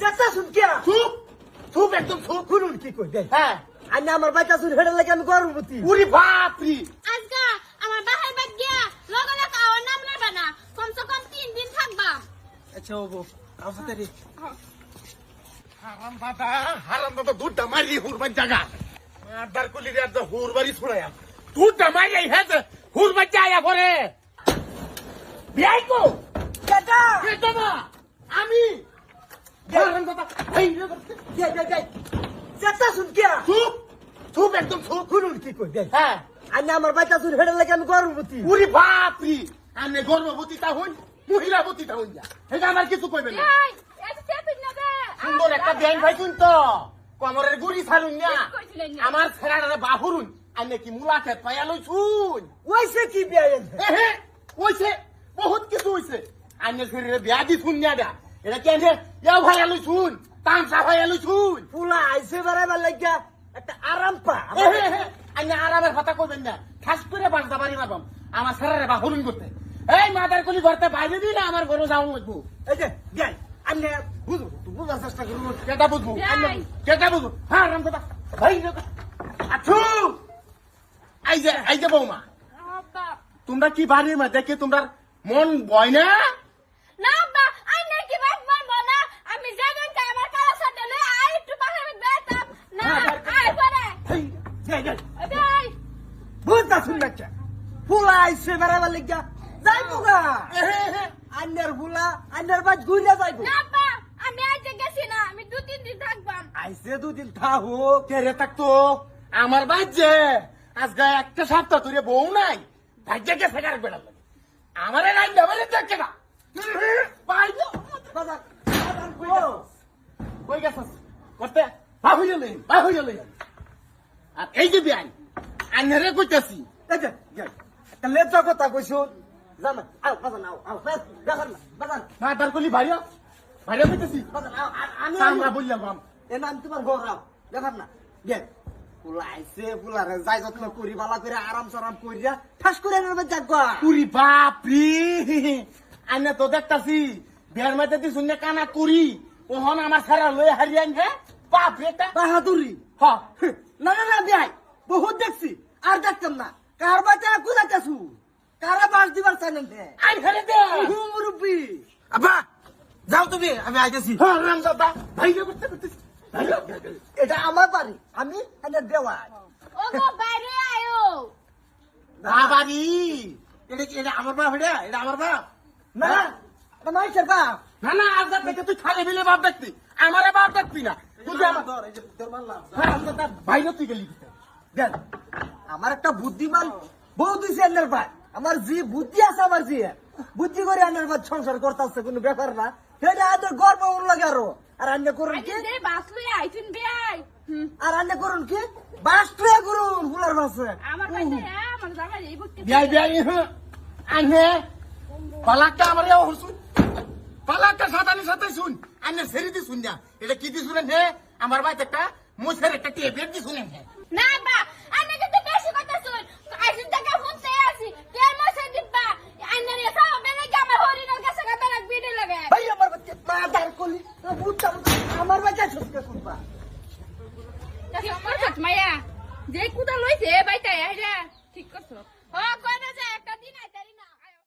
চেষ্টা শুন কে চুপ চুপ একদম চুপ শুনুন কি কই দেই হ্যাঁ আন্য আমার বাচ্চা শুন হেডে লাগে আমি গর্ভবতী উরি বাপরি আজকা আমার বাহার বাদ গিয়া লগে লগে আমার নাম নেবে না কমসে কম তিন দিন থাকবাম আচ্ছা ও বউ আমার সাথে রে হারাম দাদা হারাম দাদা দুধটা মারি হুরবার জায়গা মারদার কুলি রে তো হুরবারি ছুড়াইয়া দুধটা মারি এই হেতে হুরবার জায়গা পরে বিয়াই কো কেটা কে আমার শুন হেডে লাগে আমি গর্ভবতী। উরি বাপরি। আমি গর্ভবতী তা হইন মহিলাবতী তা হইন যা এটা আমার কিছু কইবেন না। এই এটা চেপিন না দে। সুন্দর একটা ব্যাংক পাইছুন তো। কমরের গুড়ি ছাড়ুন না। আমার ফেরারে বাহুরুন। আমি কি মুলাকে পাইয়া লইছুন ওইসে কি বিয়ে বহুত কিছু হইছে। আন্য শরীরে বিয়া দি শুন না দা। এটা কেন যে ইয়াও ভাইয়া লইছুন তামসা ভাইয়া লইছুন ফুলা আইসে বেড়াইবার লাগিয়া একটা আরাম পা। আন্য আরামের কথা কইবেন না। ঠাস করে বাঁচতে পারি না আমার ফেরারে বাহুরুন করতে। এই মাদার কলি ঘরতে বাইরে দিই না আমার ঘরে যাওয়া লাগবো এই যে যাই। আন্য বুঝো তুই বুঝার চেষ্টা করুন কেটা বুঝব। কেটা বুঝব? হ্যাঁ রাম দাদা ভাই আছু এই যে এই যে বৌমা। তোমরা কি বাড়ির মধ্যে কি তোমরা মন বয় না আব্বা আই না কি বাদ মারবো না আমি যেদিন চাই আমার কালা সাথে লই আই একটু বাহার বেতাম না আই পরে এই, যাই যাই এই বুঝতা ফুলা আইসে বেড়াইবার লাগিয়া যাইবো গা আন্যার ফুলা আন্যার বাদ ঘুরে যাইবো আমি আজ গেছি না আমি দু তিন দিন থাকবাম। আইসে কেরে থাকতো। আমার বাজ্যে আজকে একটা সপ্তাহ ধরে বউ নাই। ভাগ্যে গেছে গাড়ি বেড়াল আমার লাইন যাবে দেখে না। বাজার কইও কই গেছস? করতে? বা হইল লই বা হইল আর এই যে বিয়াই কইতাছি। লেজা কথা কইছো জানা আও বাজার আও আও বাজার না বাজার কলি ভাইয়া ভাইয়া কইতাছি। বাজার আও আমি আমরা বললাম বাম এ নাম তোমার ঘর আও না গে ফুলারে যাই যত্ন করি বালা করে আরাম সারাম করিয়া ঠাস করে নেবে জাগা কুরি বাপরি আন্না তো দেখতাছি বিয়ার দি শুনে কানা কুরি ওহন আমার সারা লই হারিয়ান হে। বাপ এটা বাহাদুরি। হ। না না না বিয়াই বহুত দেখছি আর দেখতাম না। কার বাচ্চা কুলাইতেছু কারা বাস দিবার চাইলেন হে? আই ফেলে দে। মুরব্বী। আব্বা যাও তুমি আমি আইতেছি। হ্যাঁ রাম দাদা। ভাইয়া করতে ভাইয়া। এটা আমার বাড়ি আমি এদের দেওয়াই। ও গো বাইরে আয়ো। বাবারি এটা কি এটা আমার বাপ এটা? এটা আমার বাপ? না না এটা মাইসের বাপ। না না আজ থেকে তুই খালি বিলে বাপ দেখবি। আমারে বাপ দেখবি না। তুই। হ্যাঁ তুই গেলি দেখ, আমার একটা বুদ্ধিমান বউ দিছে এনের ভাই। আমার যে বুদ্ধি আছে আমার যে। বুদ্ধি করে আনার ভাই সংসার করতেছে কোনো ব্যাপার না। সেটা আদের গর্ব ওর লাগে আরও। আর আন্য করুন কি? আর আন্য করুন কি? বাস ট্রে করুন ফুলার বাসে। আমার কাছে আমার জামাই এই বুঝতে বিয়াই বিয়াই হ্যাঁ। আনে পালাকটা আমার হসুন পালাটা সাদানি সাথে শুন। আন্নার সেরি দি শুন এটা কি দি শুনেন হে? আমার বাইতে একটা মুসের একটা টেবিলেট দি শুনেন হে। না বা আছি কে মুসের দিব্বা আন্নার এসা হবে আমার হরিণের কাছে কথা রাখবি আমার বাচ্চা মা মায়া। যে কুদা লইছে বাইটা আইরা ঠিক করছ। হ কইনা যায় একটা দিন